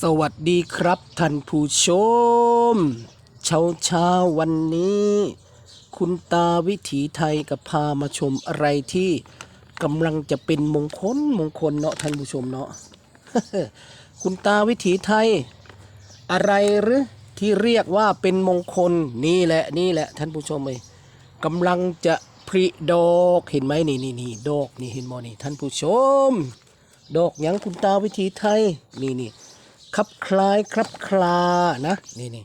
สวัสดีครับท่านผู้ชม เช้าเช้าวันนี้ คุณตาวิถีไทยกับพามาชมอะไรที่กำลังจะเป็นมงคลมงคลเนาะท่านผู้ชมเนาะ คุณตาวิถีไทย อะไรหรือที่เรียกว่าเป็นมงคลนี่แหละนี่แหละท่านผู้ชมเลยกำลังจะผลิดอกเห็นไหมนี่นี่นี่ดอกนี่เห็นมอนี่ท่านผู้ชม ดอกยังคุณตาวิถีไทยนี่นี่ ครับคล้ายครับคลานะนี่นี่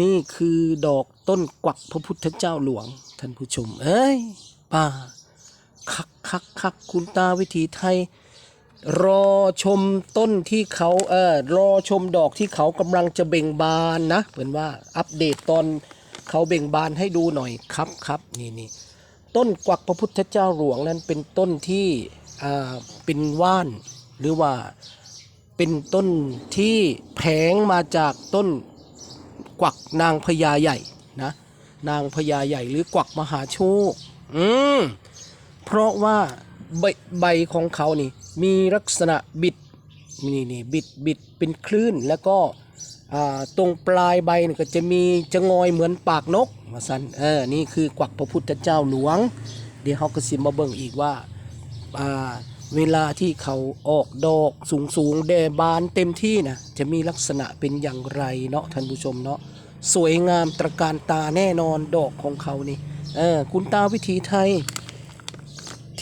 นี่คือดอกต้นกวักพระพุทธเจ้าหลวง ท่านผู้ชม เอ้ยป้าคักคักคักคุณตาวิถีไทย รอชมต้นที่เขาเออรอชมดอกที่เขากำลังจะเบ่งบานนะเหมือนว่าอัปเดตตอนเขาเบ่งบานให้ดูหน่อยครับครับนี่นี่ต้นกวักพระพุทธเจ้าหลวงนั้นเป็นต้นที่อ่าเป็นว่านหรือว่า เป็นต้นที่แผงมาจากต้นกวักนางพญาใหญ่นะนางพญาใหญ่หรือกวักมหาโชคอืมเพราะว่าใบใบของเขานี่มีลักษณะบิดนี่นี่บิดบิดเป็นคลื่นแล้วก็ตรงปลายใบนี่ก็จะมีจะงอยเหมือนปากนกมาสันเออนี่คือกวักพระพุทธเจ้าหลวง เดี๋ยวเขาก็สิมาเบิ่งอีกว่าอ่า เวลาที่เขาออกดอกสูงสูงๆแดบานเต็มที่นะจะมีลักษณะเป็นอย่างไรเนาะท่านผู้ชมเนาะสวยงามตระการตาแน่นอนดอกของเขานี่เออคุณตาวิถีไทย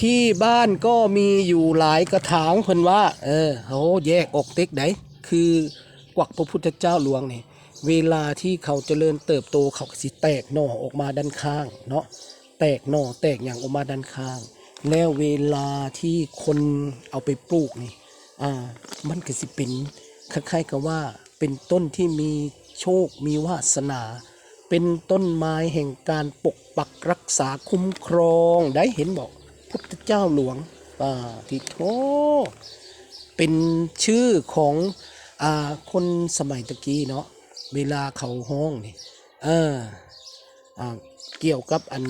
ที่บ้านก็มีอยู่หลายกระถางเพิ่นว่า เออเขาแยกออกเต็กไดคือกวักพระพุทธเจ้าหลวงนี่เวลาที่เขาเจริญเติบโตเขาก็สิแตกหน่อออกมาด้านข้างเนาะแตกหน่อแตกอย่างออกมาด้านข้าง แล้วเวลาที่คนเอาไปปลูกนี่ อ่า มันก็สิเป็นคล้ายๆกับว่าเป็นต้นที่มีโชคมีวาสนา เป็นต้นไม้แห่งการปกปักรักษาคุ้มครอง ได้เห็นบอกพุทธเจ้าหลวงป่าทิโทเป็นชื่อของอ่าคนสมัยตะกี้เนาะ เวลาเขาห้องนี่ เออ อ่า เกี่ยวกับอัน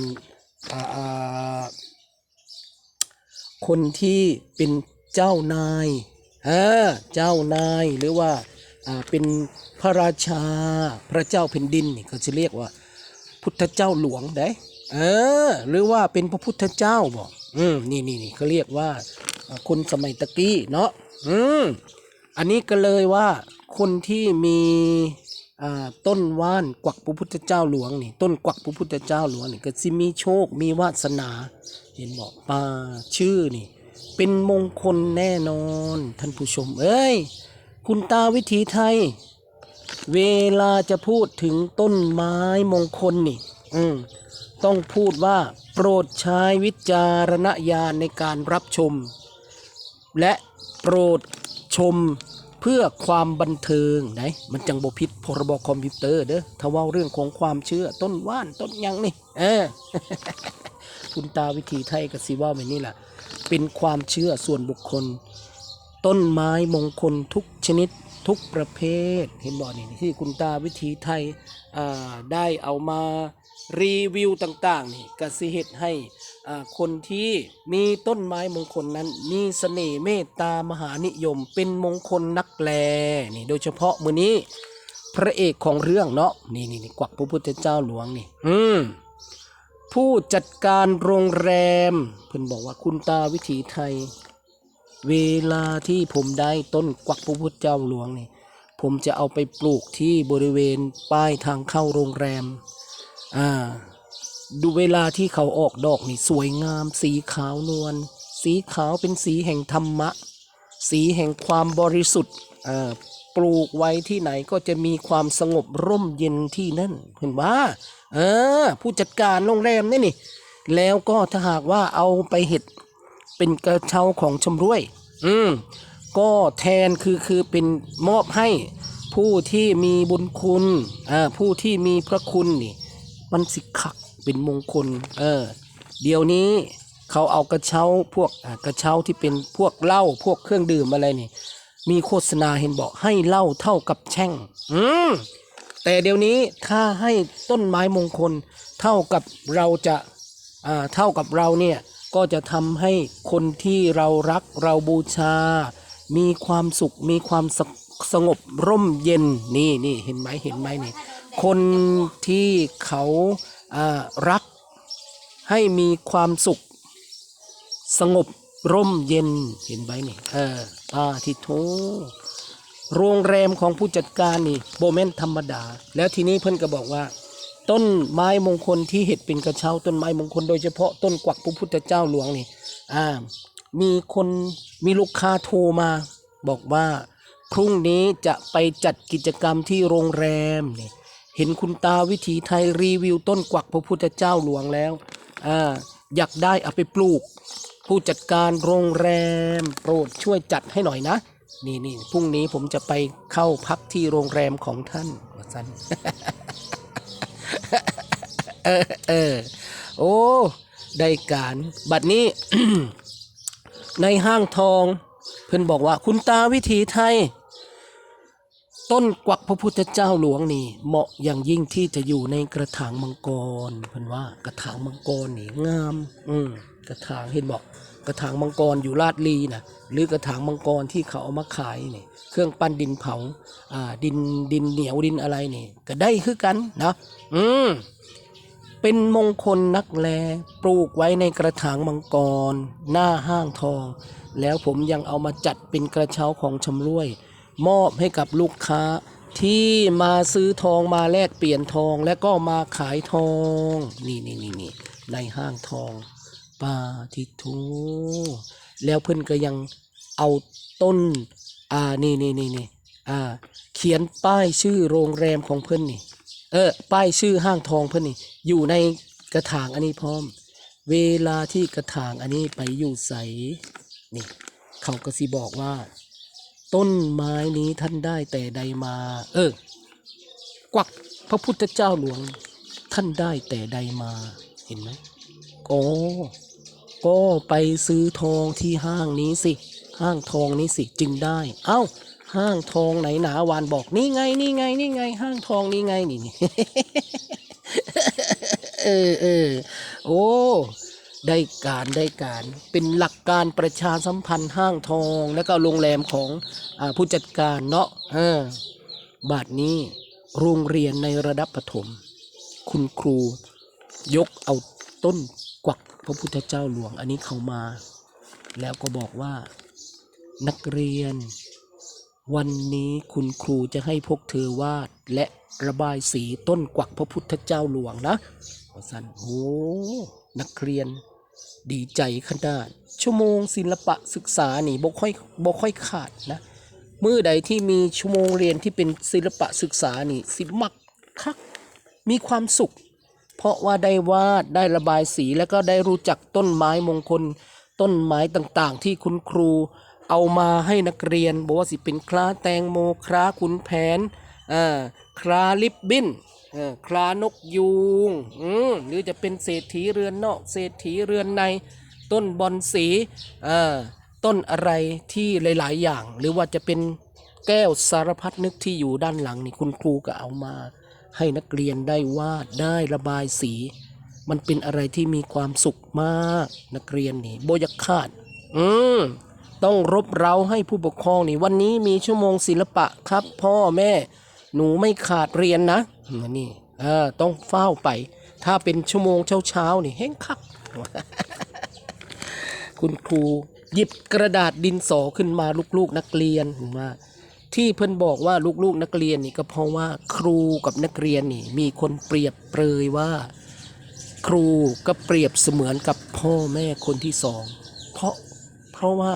อ่าอ่า คนที่เป็นเจ้านายเออเจ้านายหรือว่าอ่าเป็นพระราชาพระเจ้าแผ่นดินเขาจะเรียกว่า พุทธเจ้าหลวงได้เออหรือว่าเป็นพระพุทธเจ้าบอกอืมนี่นี่นี่เขาเรียกว่าคนสมัยตะกี้เนาะอืมอันนี้ก็เลยว่าคนที่มี ต้นว่านกวักพระพุทธเจ้าหลวงนี่ต้นกวักพระพุทธเจ้าหลวงนี่ก็สิมีโชคมีวาสนา เห็นบอกป่าชื่อนี่ เป็นมงคลแน่นอน ท่านผู้ชม เอ้ย คุณตาวิถีไทย เวลาจะพูดถึงต้นไม้มงคลนี่ อืมต้องพูดว่าโปรดใช้วิจารณญาณในการรับชม และโปรดชม เพื่อความบันเทิงไหนมันจังบพิษพรบคอมพิวเตอร์เด้อถ้าว่าเรื่องของความเชื่อต้นว่านต้นยังนี่ เออ คุณตาวิธีไทยกับสิว่าแบบนี้ล่ะเป็นความเชื่อส่วนบุคคล ต้นไม้มงคลทุกชนิดทุกประเภท เห็นบ่นี่ที่คุณตาวิถีไทยอ่าได้เอามารีวิวต่าง ๆ นี่กสิเหตุให้ คนที่มีต้นไม้มงคลนั้น มีเสน่ห์เมตตามหานิยม เป็นมงคลนักแลนี่โดยเฉพาะมือนี้ พระเอกของเรื่องเนาะนี่นี่นี่กวักพระพุทธเจ้าหลวงนี่ อืมผู้จัดการโรงแรม เพิ่นบอกว่าคุณตาวิถีไทย เวลาที่ผมได้ต้นกวักพระพุทธเจ้าหลวงนี่ ผมจะเอาไปปลูกที่บริเวณป้ายทางเข้าโรงแรม อ่า ดูเวลาที่เขาออกดอกนี่สวยงาม สีขาวนวลสีขาวเป็นสีแห่งธรรมะ สีแห่งความบริสุทธิ์อ่าปลูกไว้ที่ไหนก็จะมีความสงบร่มเย็นที่นั่นเห็นว่าเออผู้จัดการโรงแรมนี่นี่ แล้วก็ถ้าหากว่าเอาไปเห็ดเป็นกระเช้าของชำร่วย อืมก็แทนคือคือเป็นมอบให้ผู้ที่มีบุญคุณอ่าผู้ที่มีพระคุณนี่ มันสิขัก เป็นมงคล เออ เดี๋ยวนี้เขาเอากระเช้าพวกกระเช้าที่เป็นพวกเหล้าพวกเครื่องดื่มอะไรนี่ มีโฆษณาเห็นบอกให้เหล้าเท่ากับแช่ง อืมแต่เดี๋ยวนี้ถ้าให้ต้นไม้มงคล เท่ากับเราจะอ่าเท่ากับเราเนี่ยก็จะทำให้คนที่เรารักเราบูชา มีความสุขมีความสสงบร่มเย็นนี่นี่เห็นไหมเห็นไหมนี่คนที่เขา รักให้มีความสุข สงบร่มเย็นเห็นไหมนี่เออาทิโทโรงแรมของผู้จัดการนี่โบแมนธรรมดา แล้วทีนี้เพิ่นก็บอกว่า ต้นไม้มงคลที่เห็ดเป็นกระเช้าต้นไม้มงคลโดยเฉพาะต้นกวักพระพุทธเจ้าหลวงนี่อ่ามีคนมีลูกค้าโทรมา บอกว่าพรุ่งนี้จะไปจัดกิจกรรมที่โรงแรมนี่ เห็นคุณตาวิถีไทยรีวิวต้นกวักพระพุทธเจ้าหลวงแล้วอ่าอยากได้เอาไปปลูก ผู้จัดการโรงแรม โปรดช่วยจัดให้หน่อยนะ นี่นี่พรุ่งนี้ผมจะไปเข้าพักที่โรงแรมของท่านว่าสันเออเออโอ้ได้การบัดนี้ ในห้างทอง เพื่อนบอกว่าคุณตาวิถีไทย ต้นกวักพระพุทธเจ้าหลวงนี่ เหมาะอย่างยิ่งที่จะอยู่ในกระถางมังกรเพื่นว่ากระถางมังกรนี่งาม อืมกระถางเห็นบอกกระถางมังกรอยู่ลาดลีนะหรือกระถางมังกรที่เขาเอามาขายนี่เครื่องปั้นดินเผาอ่าดินดินเหนียวดินอะไรนี่ ก็ได้คือกันนะอืมเป็นมงคลนักแลปลูกไว้ในกระถางมังกร หน้าห้างทอง แล้วผมยังเอามาจัดเป็นกระเช้าของชำร่วย มอบให้กับลูกค้า ที่มาซื้อทองมาแลกเปลี่ยนทองและก็มาขายทอง นี่นี่นี่นี่ในห้างทองปาทิทูแล้วเพื่อนก็ยังเอาต้น อ่านี่นี่นี่นี่อ่า เขียนป้ายชื่อโรงแรมของเพื่อนนี่เออป้ายชื่อห้างทองเพื่อนนี่ อยู่ในกระถางอันนี้พร้อม เวลาที่กระถางอันนี้ไปอยู่ใสนี่ เขาก็สิบอกว่า ต้นไม้นี้ท่านได้แต่ใดมา เออ กวักพระพุทธเจ้าหลวง ท่านได้แต่ใดมาเห็นไหมก็ก็ไปซื้อทองที่ห้างนี้สิ ห้างทองนี้สิจึงได้ เอ้า ห้างทองไหนหนาวานบอกนี่ไงนี่ไงนี่ไง ห้างทองนี่ไงนี่เออเออโอ้ ได้การได้การเป็นหลักการประชาสัมพันธ์ห้างทอง แล้วก็โรงแรมของอผู้จัดการเนาะเออบาทนี้โรงเรียนในระดับประถม คุณครูยกเอาต้นกวักพระพุทธเจ้าหลวงอันนี้เขามา แล้วก็บอกว่านักเรียน วันนี้คุณครูจะให้พวกเธอวาดและระบายสีต้นกวักพระพุทธเจ้าหลวงนะสันโอ้นักเรียน ดีใจขนาด ชั่วโมงศิลปะศึกษานี่บ่ค่อยบ่ค่อยขาดนะมือใดที่มีชั่วโมงเรียนที่เป็นศิลปะศึกษานี่สิมักคักมีความสุข เพราะว่าได้วาดได้ระบายสีแล้วก็ได้รู้จักต้นไม้มงคล ต้นไม้ต่างๆ ที่คุณครูเอามาให้นักเรียนบอกว่าสิเป็นคลาแตงโมคลาขุนแผนอ่าคลาลิบบิน คลานกยูงหรือจะเป็นเศรษฐีเรือนนอกเศรษฐีเรือนใน ต้นบอนสีต้นอะไรที่หลาย ๆ อย่าง หรือว่าจะเป็นแก้วสารพัดนึกที่อยู่ด้านหลังนี่คุณครูก็เอามา ให้นักเรียนได้วาดได้ระบายสี มันเป็นอะไรที่มีความสุขมาก นักเรียนนี่โบยากขาดอืมต้องรบเร้าให้ผู้ปกครองนี่วันนี้มีชั่วโมงศิลปะครับ พ่อแม่ หนูไม่ขาดเรียนนะ นี่เออต้องเฝ้าไป ถ้าเป็นชั่วโมงเช้าๆนี่เฮ้งคักคุณครูหยิบกระดาษดินสอขึ้นมาลูกๆนักเรียนว่าที่เพิ่นบอกว่าลูกๆนักเรียนนี่ก็เพราะว่าครูกับนักเรียนนี่ มีคนเปรียบเปรยว่า ครูก็เปรียบเสมือนกับพ่อแม่คนที่สองเพราะเพราะว่า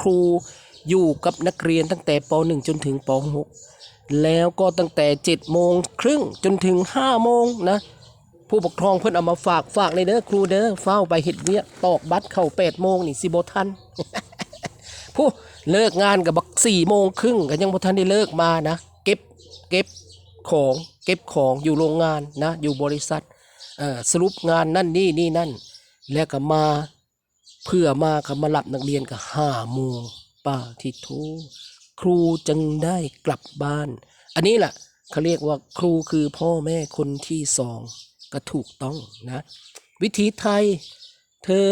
ครูอยู่กับนักเรียนตั้งแต่ป .1 จนถึงป .6 แล้วก็ตั้งแต่7โมงครึ่งจนถึง5โมงนะผู้ปกครองเพิ่นเอามาฝากฝากเลยเด้อครูเด้อเฝ้าไปเฮ็ดเวียตอกบัตรเข้า8โมงนี่สิบทันผู้เลิกงานกับบัก4โมงครึ่งก็ยังบทันได้เลิกมานะ เก็บเก็บของเก็บของอยู่โรงงานนะ อยู่บริษัทสรุปงานนั่นนี่นี่นั่น แล้วก็มาเพื่อมาก็มารับนักเรียนก็5โมงป้าทิโท ครูจึงได้กลับบ้าน อันนี้แหละเขาเรียกว่าครูคือพ่อแม่คนที่สองก็ถูกต้องนะ วิถีไทย เธอ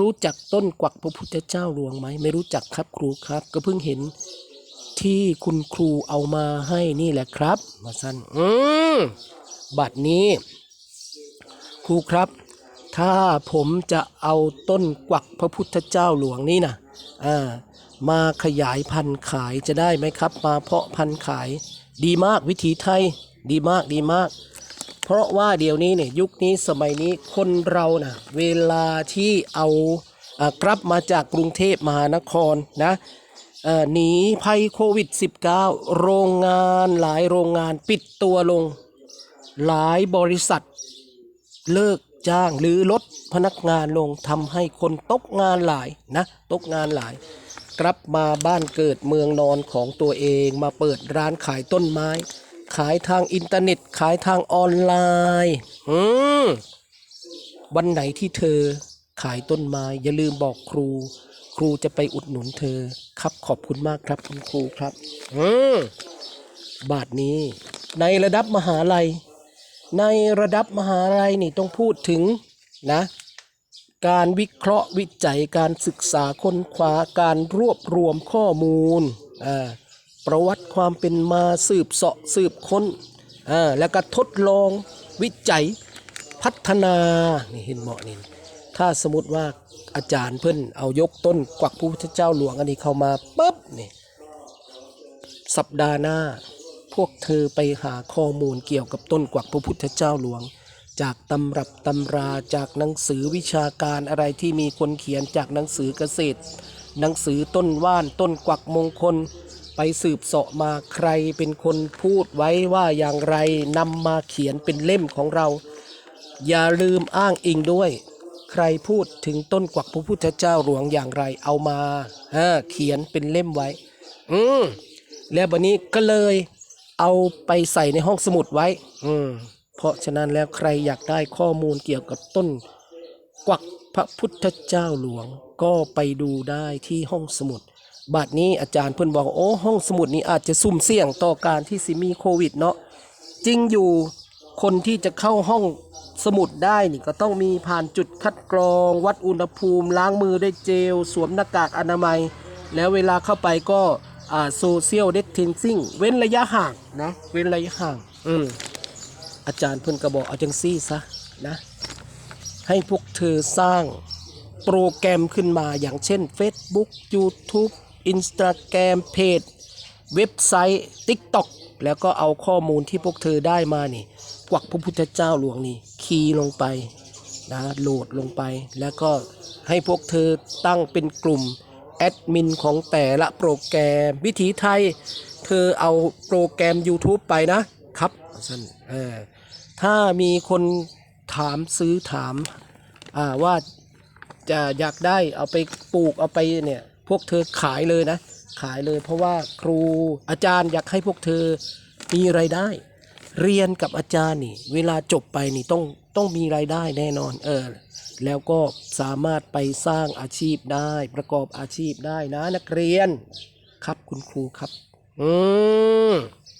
รู้จักต้นกวักพระพุทธเจ้าหลวงไหม ไม่รู้จักครับครูครับ ก็เพิ่งเห็นที่คุณครูเอามาให้นี่แหละครับ มาสั้นอืมบัตรนี้ ครูครับ ถ้าผมจะเอาต้นกวักพระพุทธเจ้าหลวงนี่นะอ่า มาขยายพันธุ์ขายจะได้ไหมครับ มาเพาะพันธุ์ขาย ดีมากวิถีไทยดีมากดีมาก เพราะว่าเดี๋ยวนี้เนี่ยยุคนี้สมัยนี้คนเรานะ่ะเวลาที่เอาอกลับมาจากกรุงเทพมหานครนะหนีภัยโควิด -19 โรงงานหลายโรงงานปิดตัวลง หลายบริษัท เลิกจ้างหรือลดพนักงานลงทำให้คนตกงานหลายนะตกงานหลาย กลับมาบ้านเกิดเมืองนอนของตัวเองมาเปิดร้านขายต้นไม้ ขายทางอินเทอร์เน็ต ขายทางออนไลน์อืมวันไหนที่เธอขายต้นไม้ อย่าลืมบอกครู ครูจะไปอุดหนุนเธอ ครับขอบคุณมากครับคุณครูครับอืมบาทนี้ ในระดับมหาลัย ในระดับมหาลัยนี่ต้องพูดถึงนะ การวิเคราะห์วิจัยการศึกษาค้นคว้าการรวบรวมข้อมูลประวัติความเป็นมาสืบเสาะสืบค้นแล้วก็ทดลองวิจัยพัฒนานี่เห็นเหมาะนี่ถ้าสมมติว่าอาจารย์เพิ่นเอายกต้นกวักพระพุทธเจ้าหลวงอันนี้เข้ามาปุ๊บนี่สัปดาห์หน้า พวกเธอไปหาข้อมูลเกี่ยวกับต้นกวักพระพุทธเจ้าหลวง จากตำรับตำราจากหนังสือวิชาการอะไรที่มีคนเขียนจากหนังสือเกษตร หนังสือต้นว่านต้นกวักมงคล ไปสืบเสาะมาใครเป็นคนพูดไว้ว่าอย่างไรนำมาเขียนเป็นเล่มของเรา อย่าลืมอ้างอิงด้วย ใครพูดถึงต้นกวักพระพุทธเจ้าหลวงอย่างไรเอามาเขียนเป็นเล่มไว้ อืมแล้วบันนี้ก็เลยเอาไปใส่ในห้องสมุดไว้ อืม เพราะฉะนั้นแล้วใครอยากได้ข้อมูลเกี่ยวกับต้นกวักพระพุทธเจ้าหลวงก็ไปดูได้ที่ห้องสมุด บัดนี้อาจารย์เพิ่นบอกโอ้ห้องสมุดนี้อาจจะซุ่มเสี่ยงต่อการที่สิมีโควิดเนาะจริงอยู่คนที่จะเข้าห้องสมุดได้นี่ก็ต้องมีผ่านจุดคัดกรอง วัดอุณหภูมิ ล้างมือด้วยเจล สวมหน้ากากอนามัย แล้วเวลาเข้าไปก็โซเชียลเด t เทนซิ่งเว้นระยะห่างนะ เว้นระยะห่าง อืม อาจารย์เพิ่นก็บอกเอาจังซี่ซะนะให้พวกเธอสร้างโปรแกรมขึ้นมาอย่างเช่น Facebook YouTube Instagram เพจเว็บไซต์ TikTok แล้วก็เอาข้อมูลที่พวกเธอได้มานี่ กวักพระพุทธเจ้าหลวงนี่ คีย์ลงไปนะโหลดลงไป แล้วก็ให้พวกเธอตั้งเป็นกลุ่มแอดมินของแต่ละโปรแกรมวิถีไทย เธอเอาโปรแกรม YouTube ไปนะ สั้นเออถ้ามีคนถามซื้อถามอ่าว่าจะอยากได้เอาไปปลูกเอาไปเนี่ยพวกเธอขายเลยนะ ขายเลยเพราะว่าครูอาจารย์อยากให้พวกเธอมีไรายได้ เรียนกับอาจารย์นี่ เวลาจบไปนี่ต้องต้องมีรายได้แน่นอนเออแล้วก็สามารถไปสร้างอาชีพได้ประกอบอาชีพได้นะนักเรียนครับคุณครูครับ อืม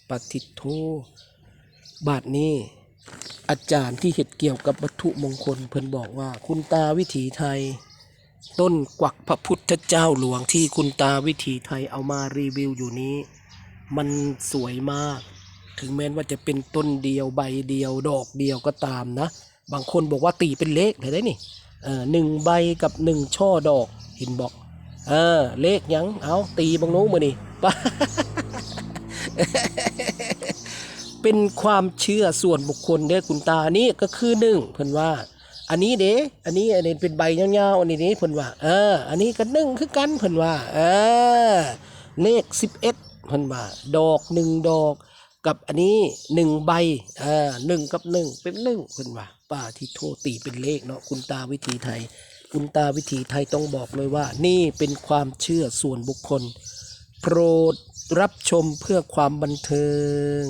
ปฏิโท บาทนี้อาจารย์ที่เห็ดเกี่ยวกับวัตถุมงคล เพิ่นบอกว่าคุณตาวิถีไทย ต้นกวักพระพุทธเจ้าหลวงที่คุณตาวิถีไทยเอามารีวิวอยู่นี้ มันสวยมาก ถึงแม้ว่าจะเป็นต้นเดียวใบเดียวดอกเดียวก็ตามนะ บางคนบอกว่าตีเป็นเลขเลยได้นี่เออหนึ่งใบกับหนึ่งช่อดอกเห็นบอกเออเลขยังเอาตีบางโน้มือนี่ปะ เป็นความเชื่อส่วนบุคคลเด้อคุณตานี่ก็คือหนึ่งเพิ่นว่า อันนี้เด้อันนี้อันนี้เป็นใบยาวๆอันนี้เด้เพิ่นว่า เออ อันนี้ก็หนึ่งคือกันเพิ่นว่า เออ เลขสิบเอ็ดเพิ่นว่า ดอกหนึ่งดอก กับอันนี้หนึ่งใบเออหนึ่งกับหนึ่งเป็นหนึ่งเพิ่นว่าป้าที่โทษตีเป็นเลขเนาะคุณตาวิถีไทย คุณตาวิถีไทยต้องบอกเลยว่า นี่เป็นความเชื่อส่วนบุคคล โปรดรับชมเพื่อความบันเทิง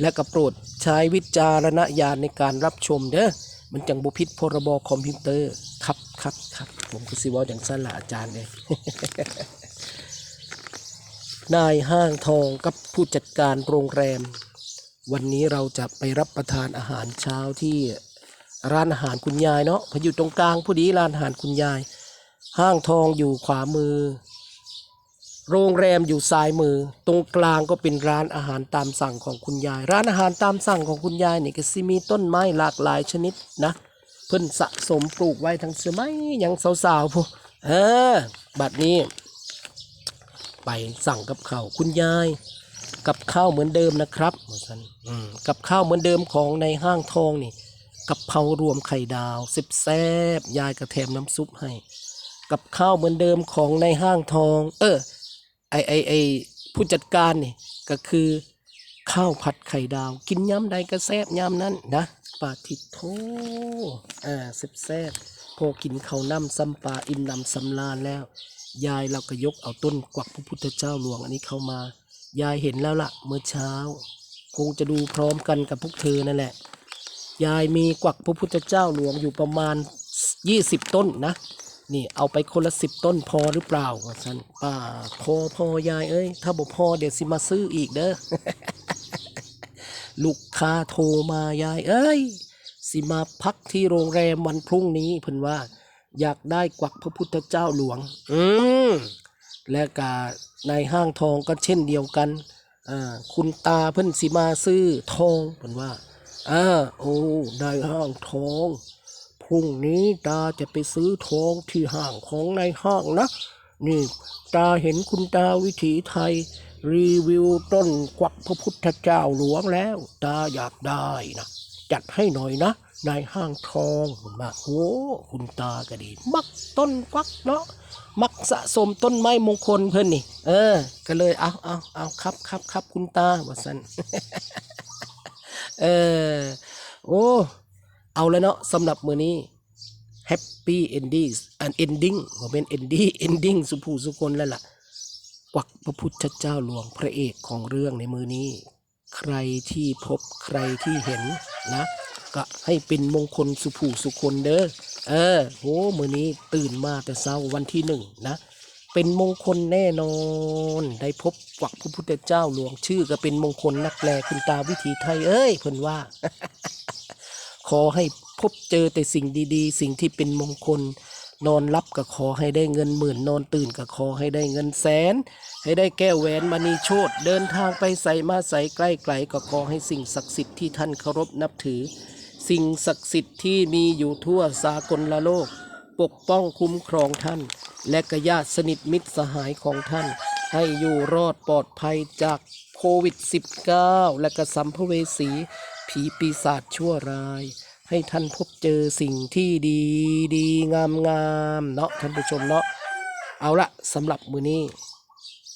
และก็โปรดใช้วิจารณญาณในการรับชมเด้อมันจังบุพิษพรบคอมพิวเตอร์ครับครับครับผมก็สิวอย่างสั้นละอาจารย์เลยนายห้างทองกับผู้จัดการโรงแรม วันนี้เราจะไปรับประทานอาหารเช้าที่ร้านอาหารคุณยายเนาะพออยู่ตรงกลางพอดีร้านอาหารคุณยาย ห้างทองอยู่ขวามือ โรงแรมอยู่ซ้ายมือ ตรงกลางก็เป็นร้านอาหารตามสั่งของคุณยาย ร้านอาหารตามสั่งของคุณยายนี่ก็สิมีต้นไม้หลากหลายชนิดนะ เพิ่นสะสมปลูกไว้ทั้งสมัยยังสาวๆพวกเออบัดนี้ ไปสั่งกับข้าวคุณยาย กับข้าวเหมือนเดิมนะครับว่าซั่นอืกับข้าวเหมือนเดิมของในห้างทองนี่กับเพารวมไข่ดาวสิบแซบยายกระแถมน้ำซุปให้ กับข้าวเหมือนเดิมของในห้างทอง เออ ไอไอไอผู้จัดการนี่ก็คือข้าวผัดไข่ดาว กินย้ำใดก็แซบย้ำนั้นนะปาทิโทอ่าแซบแซบพอกินข้าวน้ำซ้ำปลาอิ่มน้ำสำลานแล้ว ยายเราก็ยกเอาต้นกวักพระพุทธเจ้าหลวงอันนี้เข้ามายายเห็นแล้วล่ะ เมื่อเช้า คงจะดูพร้อมกันกับพวกเธอนั่นแหละ ยายมีกวักพระพุทธเจ้าหลวงอยู่ประมาณ 20 ต้นนะ นี่เอาไปคนละสิบต้นพอหรือเปล่าว่าสันป้าพอพอยายเอ้ย ถ้าบอกพอเดี๋ยวสิมาซื้ออีกเด้อลูกค้าโทรมายายเอ้ย สิมาพักที่โรงแรมวันพรุ่งนี้เพิ่นว่า อยากได้กวักพระพุทธเจ้าหลวง อืมและกาในห้างทองก็เช่นเดียวกันอ่าคุณตาเพิ่นสิมาซื้อทองเพิ่นว่าอ่าโอ้ได้ห้างทอง รุ่งนี้ตาจะไปซื้อทองที่ห้างของในห้างนะ นี่ตาเห็นคุณตาวิถีไทย รีวิวต้นกวักพระพุทธเจ้าหลวงแล้ว ตาอยากได้นะ จัดให้หน่อยนะในห้างทองมาโอ้คุณตาก็ดี มักต้นกวักเนาะมักสะสมต้นไม้มงคลเพิ่อนนี่ เออ ก็เลยเอาเอาเอาครับครับครับคุณตาว่าสันเออ โอ้ เอาแล้วเนาะสำหรับมือนี้ Happy Ending อัน Ending ว่าเป็น Ending Ending สุภูสุคนแล้วล่ะกวักพระพุทธเจ้าหลวงพระเอกของเรื่องในมือนี้ ใครที่พบใครที่เห็นนะ ก็ให้เป็นมงคลสุภูสุคนเด้อเออโหมือนี้ตื่นมาแต่เช้าวันที่หนึ่งนะ เป็นมงคลแน่นอน ได้พบกวักพระพุทธเจ้าหลวงชื่อก็เป็นมงคลนักแลคุณตาวิถีไทยเอ้ยเพิ่นว่า ขอให้พบเจอแต่สิ่งดีๆ สิ่งที่เป็นมงคล นอนรับก็ขอให้ได้เงินหมื่นนอนตื่นก็ขอให้ได้เงินแสน ให้ได้แก้วแหวนมณีโชตเดินทางไปใส่มาใส่ใกล้ไกลก็ขอให้สิ่งศักดิ์สิทธิ์ที่ท่านเคารพนับถือ สิ่งศักดิ์สิทธิ์ที่มีอยู่ทั่วสากลละโลก ปกป้องคุ้มครองท่าน และกญาติสนิทมิตรสหายของท่าน ให้อยู่รอดปลอดภัยจากโควิด -19 และกระสัมภเวสี ผีปีศาจชั่วร้าย ให้ท่านพบเจอสิ่งที่ดีดีงามงามเนาะท่านผู้ชมเนาะเอาละสำหรับมือนี้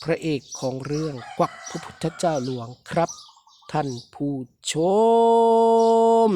พระเอกของเรื่องกวักพระพุทธเจ้าหลวงครับ ท่านผู้ชม